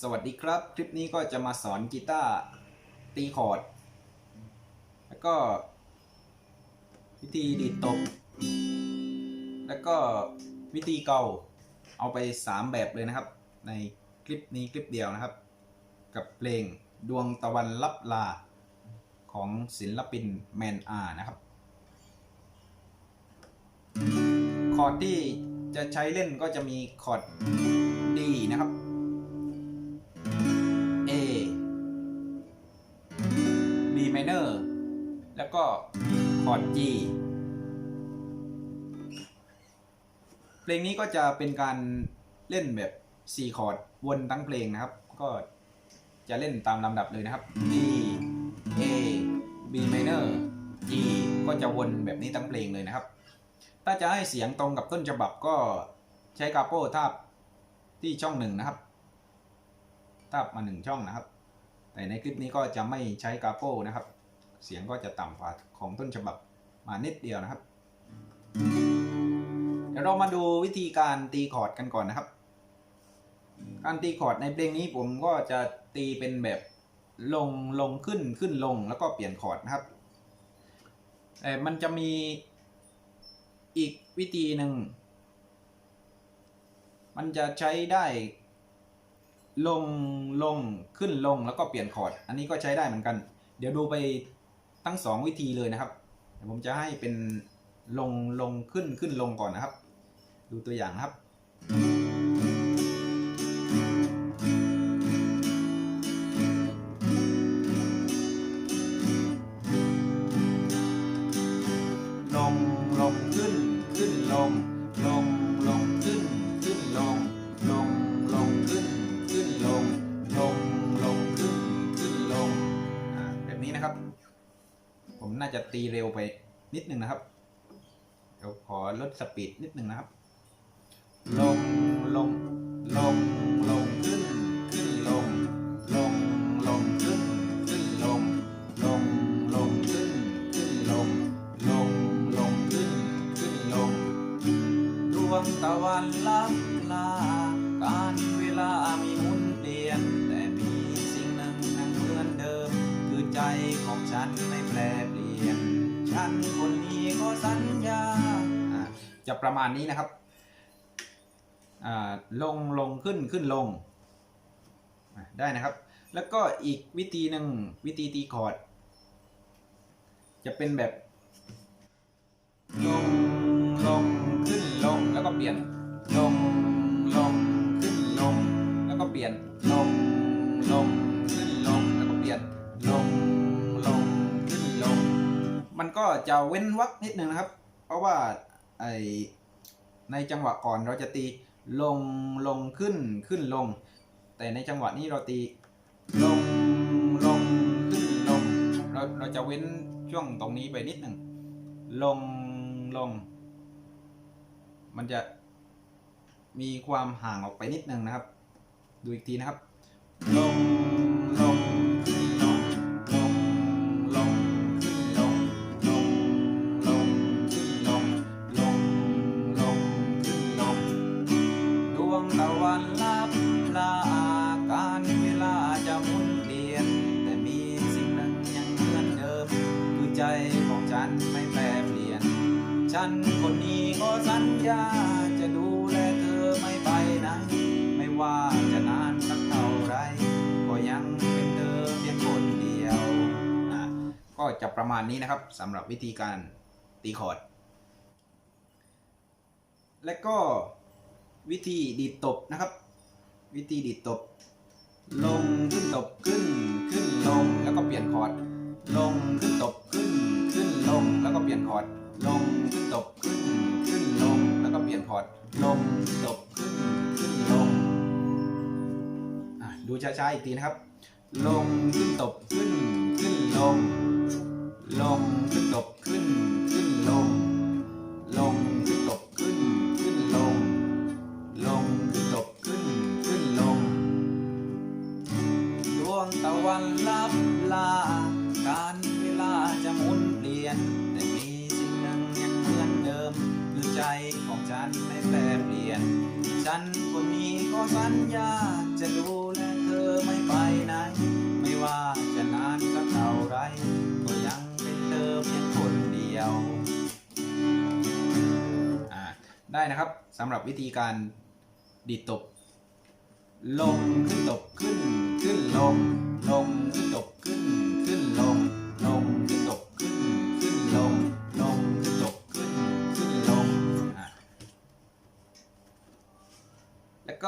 สวัสดีครับ คลิปนี้ก็จะมาสอนกีตาร์ตีคอร์ด แล้วก็วิธีดีดตบ แล้วก็วิธีเกาเอาไป 3 แบบเลยนะครับ ในคลิปนี้คลิปเดียวนะครับ กับเพลงดวงตะวันลับลาของศิลปินแมนอานะครับ คอร์ดที่จะใช้เล่นก็จะมีคอร์ด D นะครับ แล้วก็คอร์ด G เพลงนี้ก็จะเป็นการเล่นแบบ 4 คอร์ดวนทั้งเพลงนะครับ ก็จะเล่นตามลำดับเลยนะครับ D A B minor G ก็จะวนแบบนี้ทั้งเพลงเลยนะครับ ถ้าจะให้เสียงตรงกับต้นฉบับก็ใช้กาโป้ทาบที่ช่องหนึ่งนะครับทาบมาหนึ่งช่องนะครับ แต่ในคลิปนี้ก็จะไม่ใช้กาโป้นะครับ เสียงก็จะต่ำกว่าของต้นฉบับมานิดเดียวนะครับ เดี๋ยวเรามาดูวิธีการตีคอร์ดกันก่อนนะครับ การตีคอร์ดในเพลงนี้ผมก็จะตีเป็นแบบลงลงขึ้นขึ้นลงแล้วก็เปลี่ยนคอร์ดนะครับแต่มันจะมีอีกวิธีหนึ่ง มันจะใช้ได้ลงลงขึ้นลงแล้วก็เปลี่ยนคอร์ด อันนี้ก็ใช้ได้เหมือนกัน เดี๋ยวดูไป ทั้งสองวิธีเลยนะครับผมจะให้เป็นลงลงขึ้นขึ้นลงก่อนนะครับ ดูตัวอย่างนะครับ จะตีเร็วไปนิดนึงนะครับ เดี๋ยวขอลดสปีดนิดนึงนะครับ ลงลงลงลงขึ้นขึ้นลงลงลงขึ้นขึ้นลงลงลงขึ้นขึ้นลงลงลงขึ้นขึ้นลงดวงตะวันลับลา การเวลามีหมุนเปลี่ยน แต่มีสิ่งหนึ่งยังเหมือนเดิม คือใจของฉันไม่แปรเปลี่ยน ฉันคนนี้ก็สัญญาจะประมาณนี้นะครับลงลงขึ้นขึ้นลงได้นะครับ แล้วก็อีกวิธีหนึ่งวิธีตีคอร์ดจะเป็นแบบ ลงลงขึ้นลงแล้วก็เปลี่ยน ลงลงขึ้นลงแล้วก็เปลี่ยนลง ก็จะเว้นวรรคนิดนึงนะครับ เพราะว่าไอในจังหวะก่อนเราจะตีลงลงขึ้นขึ้นลง แต่ในจังหวะนี้เราตีลงลงขึ้นลงเราเราจะเว้นช่วงตรงนี้ไปนิดหนึ่งลงลง มันจะมีความห่างออกไปนิดหนึ่งนะครับ ดูอีกทีนะครับ ลง ฉันคนนี้ก็สัญญาจะดูแลเธอไม่ไปไหนไม่ว่าจะนานสักเท่าไรก็ยังเป็นเธอเพียงคนเดียวอะก็จะประมาณนี้นะครับสำหรับวิธีการตีคอร์ด และก็วิธีดีดตบนะครับ วิธีดีดตบ ลงขึ้นตบขึ้นขึ้นลงแล้วก็เปลี่ยนคอร์ด ลงขึ้นตบขึ้นขึ้นลงแล้วก็เปลี่ยนคอร์ด ลงขึ้นตบขึ้นขึ้นลงแล้วก็เปลี่ยนคอร์ดลงตบขึ้นขึ้นลงดูช้าๆอีกทีนะครับ ลงขึ้นตบขึ้นขึ้นลง ลงขึ้นตบขึ้นขึ้นลง ลงขึ้นตบขึ้นขึ้นลง ลงขึ้นตบขึ้นขึ้นลงดวงตะวันลับลา ฉันคนนี้ก็สัญญาจะดูแลเธอไม่ไปไหน ไม่ว่าจะนานสักเท่าไร ก็ยังเป็นเธอเพียงคนเดียวอ่าได้นะครับสำหรับวิธีการดีดตบ ลงขึ้นตบขึ้น ขึ้นลง ลงขึ้นตบขึ้น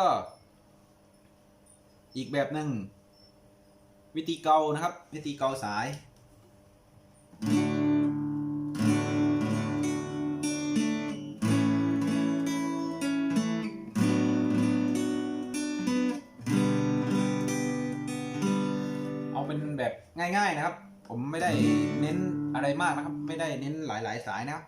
ก็อีกแบบหนึ่งวิธีเกานะครับ วิธีเกาสาย เอาเป็นแบบง่าย ๆนะครับ ผมไม่ได้เน้นอะไรมากนะครับ ไม่ได้เน้นหลายๆ สายนะครับ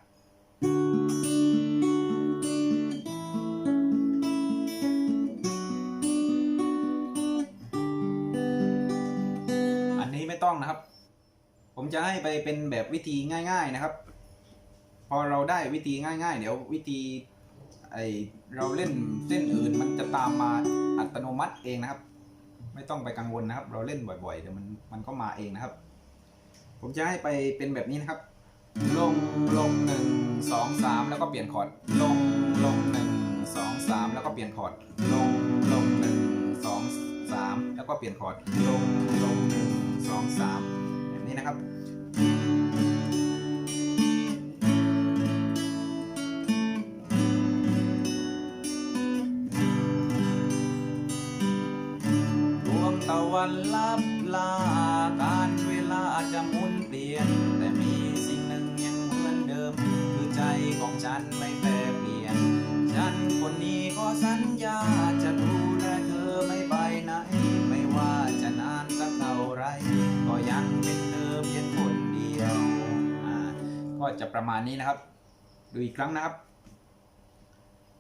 ต้องนะครับ ผมจะให้ไปเป็นแบบวิธีง่าย ๆนะครับ พอเราได้วิธีง่าย ๆ เดี๋ยววิธีไอเราเล่นเส้นอื่นมันจะตามมาอัตโนมัติเองนะครับ ไม่ต้องไปกังวลนะครับ เราเล่นบ่อยๆเดี๋ยวมันมันก็มาเองนะครับ ผมจะให้ไปเป็นแบบนี้นะครับ ลงลงหนึ่งสองสามแล้วก็เปลี่ยนคอร์ดลงลงหนึ่งสองสามแล้วก็เปลี่ยนคอร์ดลงลงหนึ่งสองสามแล้วก็เปลี่ยนคอร์ดลง สองสามแบบนี้นะครับ จะประมาณนี้นะครับ ดูอีกครั้งนะครับ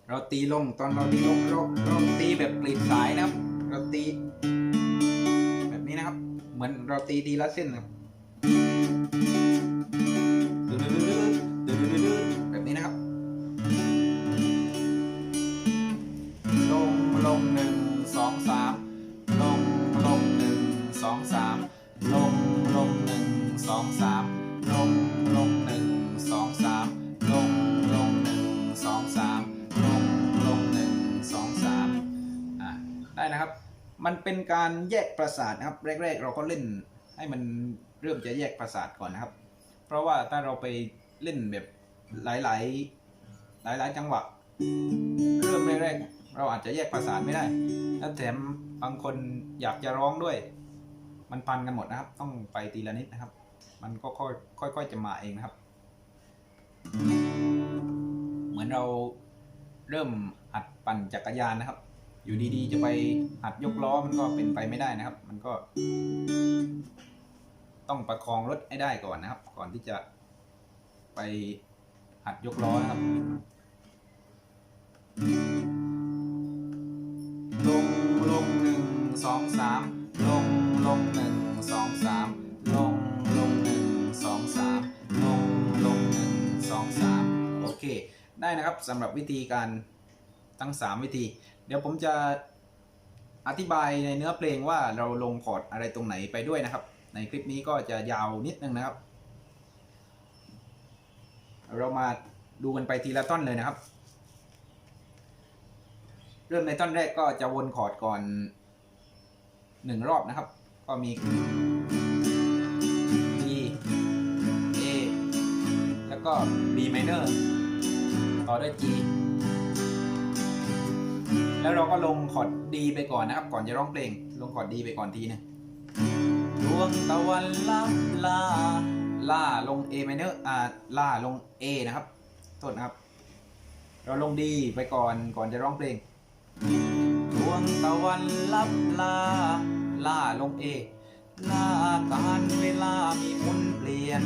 เราตีลงตอนเราตีลงเราเราตีแบบกรีดสายนะครับ เราตี แบบนี้นะครับ เหมือนเราตีทีละเส้นนะครับแบบนี้นะครับลงลงหนึ่งสองสามลงลงหนึ่งสองสามลงลงหนึ่งสองสาม มันเป็นการแยกประสาทนะครับ แรก ๆ เราก็เล่นให้มันเริ่มจะแยกประสาทก่อนนะครับ เพราะว่าถ้าเราไปเล่นแบบหลาย ๆ หลาย ๆ จังหวะ เริ่มแรกๆเราอาจจะแยกประสาทไม่ได้แล้วแถมบางคนอยากจะร้องด้วย มันพันกันหมดนะครับ ต้องไปทีละนิดนะครับ มันก็ค่อยค่อยๆจะมาเองนะครับ เหมือนเราเริ่มหัดปั่นจักรยานนะครับ อยู่ดีๆ จะไปหัดยกล้อมันก็เป็นไปไม่ได้นะครับ มันก็ ต้องประคองรถให้ได้ก่อนนะครับ ก่อนที่จะไปหัดยกล้อนะครับลงลงหนึ่งสองสามลงลงหนึ่งสองสามลงลงหนึ่งสองสามลงลงหนึ่งสองสามโอเค ได้นะครับสำหรับวิธีการทั้ง 3 วิธี เดี๋ยวผมจะอธิบายในเนื้อเพลงว่าเราลงคอร์ดอะไรตรงไหนไปด้วยนะครับ ในคลิปนี้ก็จะยาวนิดนึงนะครับ เรามาดูกันไปทีละต้นเลยนะครับ เริ่มในต้นแรกก็จะวนคอร์ดก่อนหนึ่งรอบนะครับ ก็มี D A แล้วก็ B minor ต่อด้วย G แล้วเราก็ลงคอร์ด D ไปก่อนนะครับ ก่อนจะร้องเพลง ลงคอร์ด D ไปก่อนทีนึงดวงตะวันลับลาลาลง A minor อ่าลาลง A นะครับโทษนะครับ เราลง D ไปก่อนก่อนจะร้องเพลงดวงตะวันลับลาล่าลงเอล่าการเวลามีหมุนเปลี่ยน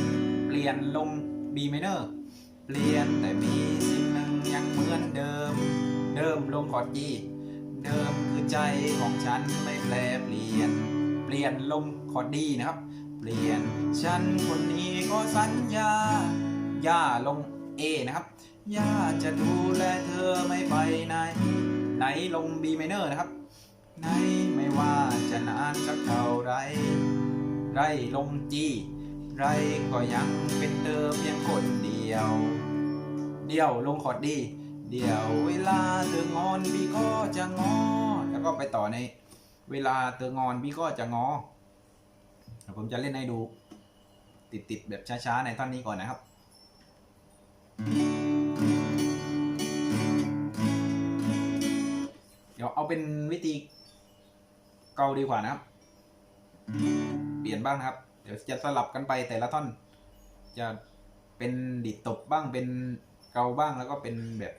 เปลี่ยนลง B minor เปลี่ยนแต่มีสิ่งหนึ่งยังเหมือนเดิม เดิมลงคอร์ด G เดิมคือใจของฉันไม่แปรเปลี่ยน เปลี่ยนลงคอร์ด D นะครับ เปลี่ยนฉันคนนี้ก็สัญญาย่าลง A นะครับย่าจะดูแลเธอไม่ไปไหนไหนลง B minor นะครับไหนไม่ว่าจะนานสักเท่าไร ไรลงจีไรก็ยังเป็นเดิมเพียงคนเดียว เดียวลงคอร์ดดี เดี๋ยวเวลาเธองอนพี่ก็จะงอ แล้วก็ไปต่อใน เวลาเธองอนพี่ก็จะงอ ผมจะเล่นให้ดู ติดๆแบบช้าๆในท่อนนี้ก่อนนะครับ เดี๋ยวเอาเป็นวิธีเกาดีกว่านะครับ เปลี่ยนบ้างนะครับ เดี๋ยวจะสลับกันไปแต่ละท่อน จะเป็นดิดตบบ้างเป็นเกาบ้างแล้วก็เป็นแบบ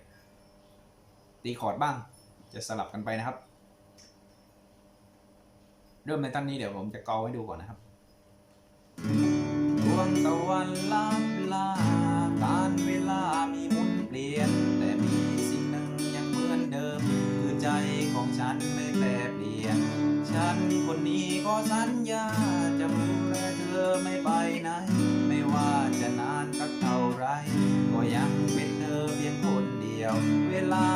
ตีคอร์ดบ้าง จะสลับกันไปนะครับ เริ่มในท่อนนี้เดี๋ยวผมจะเกาให้ดูก่อนนะครับดวงตะวันลับลาการเวลามีหมุนเปลี่ยน แต่มีสิ่งหนึ่งยังเหมือนเดิม คือใจของฉันไม่แปรเปลี่ยน ฉันคนนี้ก็สัญญาจะดูแลเธอไม่ไปไหนไม่ว่าจะนานสักเท่าไร ก็ยังเป็นเธอเพียงคนเดียว เวลา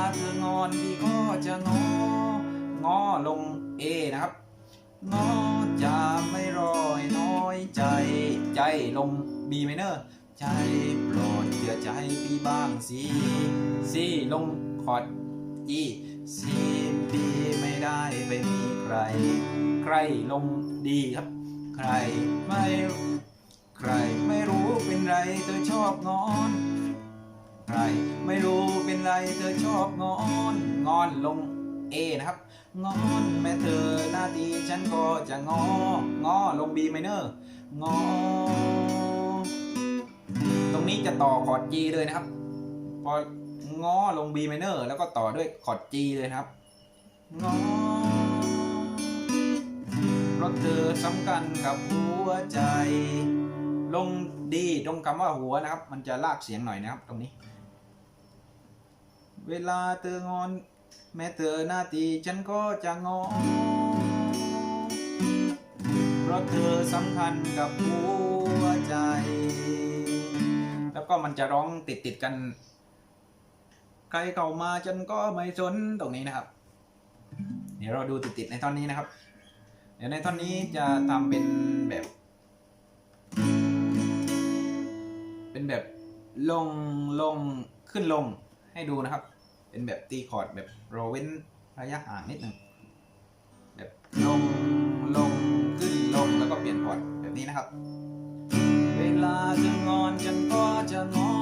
องอนพี่ก็จะงองอลง A นะครับงอจะไม่รอยน้อยใจใจลง B minor ใจโปรดเชื่อใจพี่บ้างสิ C ลงคอร์ด E C B ไม่ได้ไปมีใคร ใครลงดีครับ ใครไม่ใครไม่รู้เป็นไรเธอชอบงอน ร ไม่รู้เป็นไรเธอชอบงอนงอนลง A นะครับงอนแม่เธอหน้าทีฉันก็จะงองอลง B minor งอ ตรงนี้จะต่อคอร์ด G เลยนะครับ พองอลง B minor แล้วก็ต่อด้วยคอร์ด G เลยนะครับงอเพราะเธอสำคัญกับหัวใจ ลงดีตรงคำว่าหัวนะครับ มันจะลากเสียงหน่อยนะครับ ตรงนี้ เวลาเธองอน แม้เธอหน้าตีฉันก็จะงอ เพราะเธอสำคัญกับหัวใจ แล้วก็มันจะร้องติดติดกัน ใครเข้ามาฉันก็ไม่สนตรงนี้นะครับ เดี๋ยวเราดูติดติดในท่อนนี้นะครับ เดี๋ยวในท่อนนี้จะทำเป็นแบบ เป็นแบบลงลงขึ้นลงให้ดูนะครับ เป็นแบบตีคอร์ดแบบเราเว้นระยะห่างนิดหนึ่งแบบลงลงขึ้นลงแล้วก็เปลี่ยนคอร์ดแบบนี้นะครับ เวลาจะงอนฉันก็จะงอ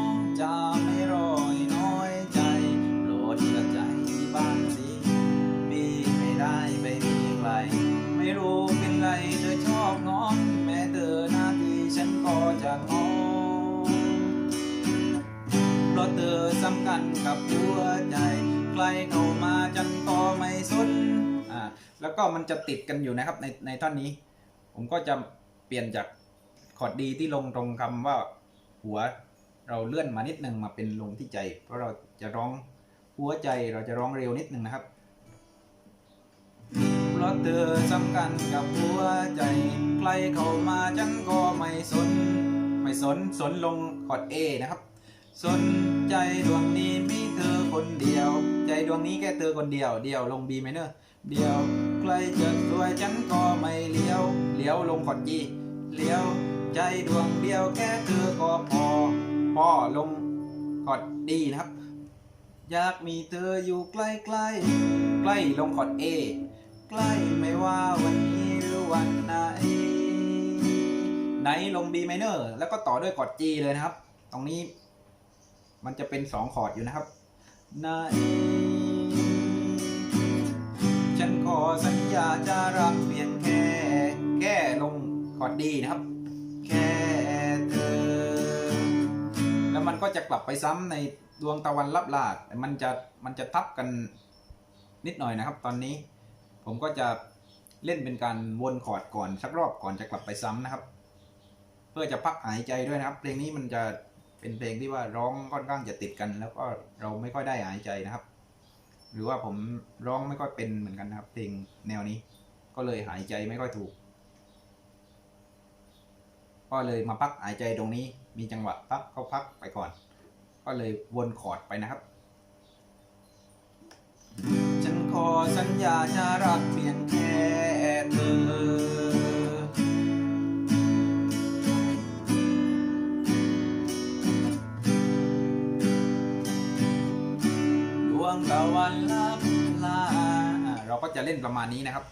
จะไม่รอยน้อยใจโปรดเชื่อใจที่บ้างสิพี่ไม่ได้ไปมีใครไม่รู้เป็นไรเธอชอบงอนแม้เธอหน้าที่ฉันก็จะงอเพราะ เธอสำคัญกับหัวใจ ใครเข้ามาฉันก็ไม่สนอ่าแล้วก็มันจะติดกันอยู่นะครับในในท่อนนี้ ผมก็จะเปลี่ยนจากคอร์ดดีที่ลงตรงคำว่าหัวเราเลื่อนมานิดนึงมาเป็นลงที่ใจ เพราะเราจะร้องหัวใจเราจะร้องเร็วนิดนึงนะครับเพราะเธอสำคัญกับหัวใจใครเข้ามาฉันก็ไม่สน ไม่สนสนลงคอร์ด A นะครับ สนใจดวงนี้มีเธอคนเดียว ใจดวงนี้แค่เธอคนเดียว เดียวลง B minor เดียวใครจะสวยฉันก็ไม่เลี้ยวเลี้ยวลงคอร์ด G เลี้ยว ใจดวงเดียวแค่เธอก็พอพอลงคอร์ด D นะครับ อยากมีเธออยู่ใกล้ใกล้ใกล้ลงคอร์ด A ใกล้ไม่ว่าวันนี้หรือวันไหนไหนลง B minor แล้วก็ต่อด้วยคอร์ด G เลยนะครับ ตรงนี้ มันจะเป็นสองคอร์ดอยู่นะครับไหนฉันขอสัญญาจะรักเพียงแค่ แค่ลงคอร์ดดีนะครับ แค่เธอ แล้วมันก็จะกลับไปซ้ำในดวงตะวันลับลาด มันจะมันจะทับกันนิดหน่อยนะครับ ตอนนี้ ผมก็จะเล่นเป็นการวนคอร์ดก่อนสักรอบก่อนจะกลับไปซ้ำนะครับ เพื่อจะพักหายใจด้วยนะครับ เพลงนี้มันจะ เป็นเพลงที่ว่าร้องค่อนข้างจะติดกัน แล้วก็เราไม่ค่อยได้หายใจนะครับ หรือว่าผมร้องไม่ค่อยเป็นเหมือนกันนะครับ เพลงแนวนี้ ก็เลยหายใจไม่ค่อยถูก ก็เลยมาพักหายใจตรงนี้ มีจังหวะพักก็พักไปก่อน ก็เลยวนคอร์ดไปนะครับ ฉันขอสัญญาจะรักเพียงแค่ จะเล่นประมาณนี้นะครับ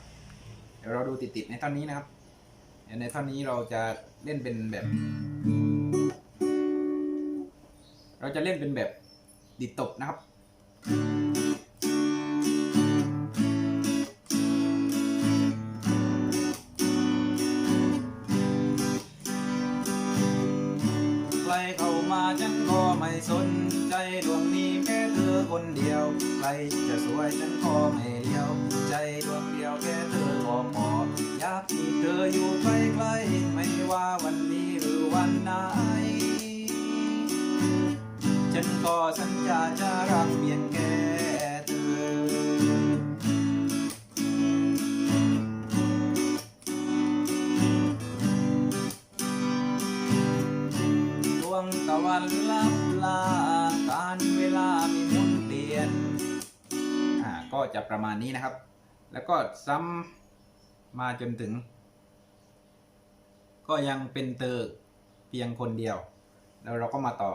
เดี๋ยวเราดูติดๆในท่อนนี้นะครับ ในท่อนนี้เราจะเล่นเป็นแบบ เราจะเล่นเป็นแบบดิดตบนะครับ ใครเข้ามาฉันก็ไม่สนใจดวงนี้แค่เธอคนเดียว ใครจะสวยฉันก็ไม่เลี้ยว ใจดวงเดียวแค่เธอก็พออยากมีเธออยู่ใกล้ๆไม่ว่าวันนี้หรือวันไหนฉันก็สัญญาจะรักเพียงแค่ การเวลามีมุนเปลี่ยน อ่า ก็จะประมาณนี้นะครับ แล้วก็ซ้ำมาจนถึง ก็ยังเป็นเตอร์เพียงคนเดียว แล้วเราก็มาต่อ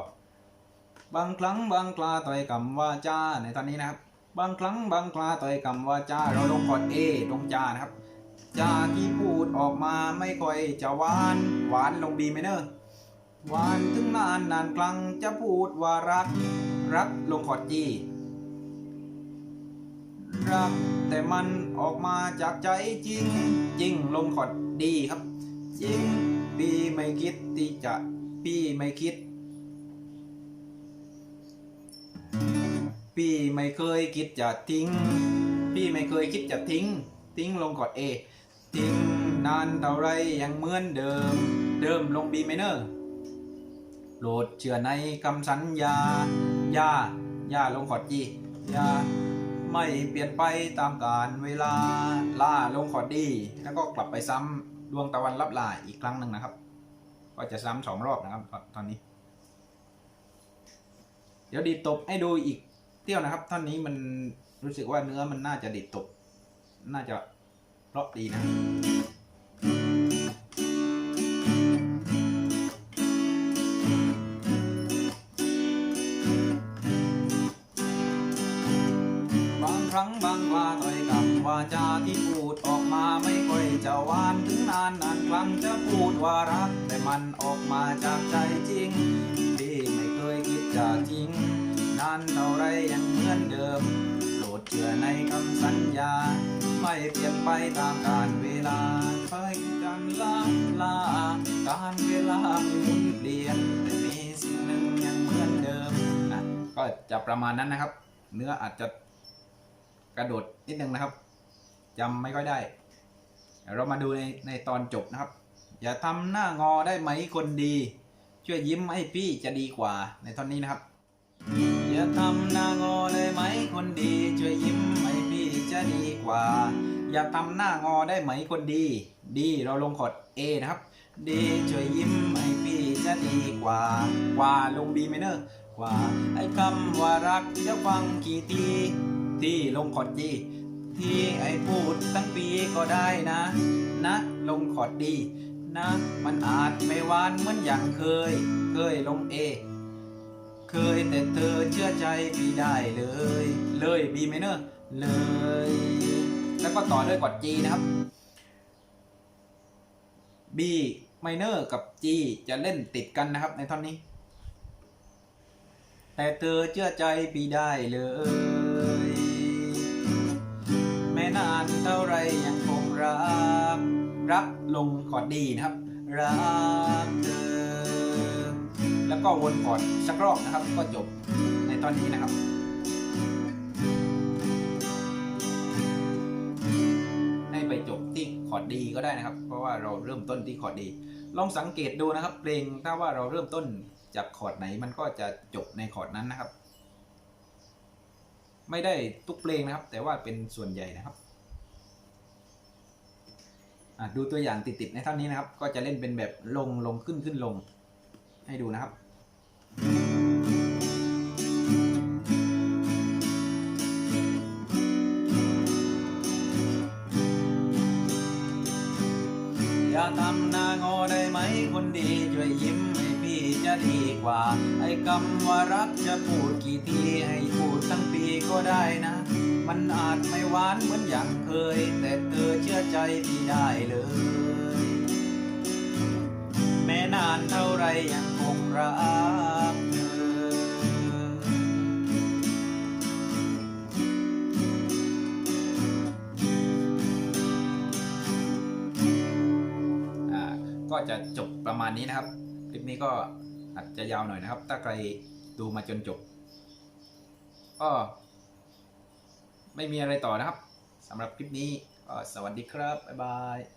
บางครั้งบางคลาต่อยคำว่าจ้าในตอนนี้นะครับ บางครั้งบางคลาต่อยคำว่าจ้า เราลงกดเอตรงจ้านะครับจ้าที่พูดออกมาไม่ค่อยจะหวาน หวานลงบีไหมเนอะ หวานถึงนานนานครั้งจะพูดว่ารัก รักลงกดจี รักแต่มันออกมาจากใจจริง จริงลงขอดดีครับ จริงพี่ไม่คิดที่จะพี่ไม่คิด พี่ไม่เคยคิดจะทิ้ง พี่ไม่เคยคิดจะทิ้ง ทิ้งลงกอดเอทิ้งนานเท่าไรยังเหมือนเดิม เดิมลงบีไมเนอร์ โปรดเชื่อในคำสัญญายายาลงขอดจียาไม่เปลี่ยนไปตามกาลเวลาล่าลงขอดดี แล้วก็กลับไปซ้ำดวงตะวันรับลาอีกครั้งหนึ่งนะครับ ก็จะซ้ำสองรอบนะครับตอนนี้ เดี๋ยวดีดตบให้ดูอีกเที่ยวนะครับท่อนนี้มันรู้สึกว่าเนื้อมันน่าจะดีดตบ น่าจะเพราะดีนะ ครั้งบางว่าต่อยกับวาจาที่พูดออกมาไม่ค่อยจะหวานถึงนานนานครั้งจะพูดว่ารัก แต่มันออกมาจากใจจริงที่ไม่เคยคิดจะทิ้งนานเท่าไรยังเหมือนเดิมโปรดเชื่อในคำสัญญา ไม่เปลี่ยนไปตามกาลเวลาไปกันลาลาการเวลามีหมุนเปลี่ยนแต่มีสิ่งหนึ่งยังเหมือนเดิมนะก็จะประมาณนั้นนะครับ เนื้ออาจจะ กระโดดนิดนึงนะครับจำไม่ค่อยได้ เรามาดูในในตอนจบนะครับ อย่าทำหน้างอได้ไหมคนดี ช่วยยิ้มให้พี่จะดีกว่าในท่อนนี้นะครับ อย่าทำหน้างอได้ไหมคนดี ช่วยยิ้มให้พี่จะดีกว่า อย่าทำหน้างอได้ไหมคนดี ดีเราลงคอด A นะครับดีช่วยยิ้มให้พี่จะดีกว่า กว่าลง B ไมเนอร์กว่าไอ้คำว่ารักจะฟังกี่ที ที่ลงคอร์ดจีที่ไอ้พูดตั้งปีก็ได้นะนะลงคอร์ดดีนะ มันอาจไม่หวานเหมือนอย่างเคย เคยลงเอ เคยแต่เธอเชื่อใจพี่ได้เลย เลยบีไมเนอร์เลย แล้วก็ต่อด้วยคอร์ดจีนะครับ B ไมเนอร์กับ G จะเล่นติดกันนะครับในท่อนนี้ แต่เธอเชื่อใจพี่ได้เลย ก รักลงคอร์ดดีนะครับ รักเธอแล้วก็วนคอร์ดสักรอบนะครับ ก็จบในตอนนี้นะครับให้ไปจบที่คอร์ดดีก็ได้นะครับ เพราะว่าเราเริ่มต้นที่คอร์ดดี ลองสังเกตดูนะครับ เพลงถ้าว่าเราเริ่มต้นจากคอร์ดไหนมันก็จะจบในคอร์ดนั้นนะครับ ไม่ได้ทุกเพลงนะครับ แต่ว่าเป็นส่วนใหญ่นะครับ ดูตัวอย่างติดๆในเท่านี้นะครับ ก็จะเล่นเป็นแบบลงลงขึ้นขึ้นลง ให้ดูนะครับ อย่าทำหน้างอได้ไหมคนดีช่วยยิ้มให้พี่จะดีกว่า ไอ้คำว่ารักจะพูดกี่ทีให้พูดทั้งปีก็ได้นะ มันอาจไม่หวานเหมือนอย่างเคย แต่เธอเชื่อใจพี่ได้เลย แม้นานเท่าไรยังคงรักเธอ อ่า ก็จะจบประมาณนี้นะครับ คลิปนี้ก็อาจจะยาวหน่อยนะครับ ถ้าใครดูมาจนจบก็ ไม่มีอะไรต่อนะครับสำหรับคลิปนี้สวัสดีครับ บ๊ายบาย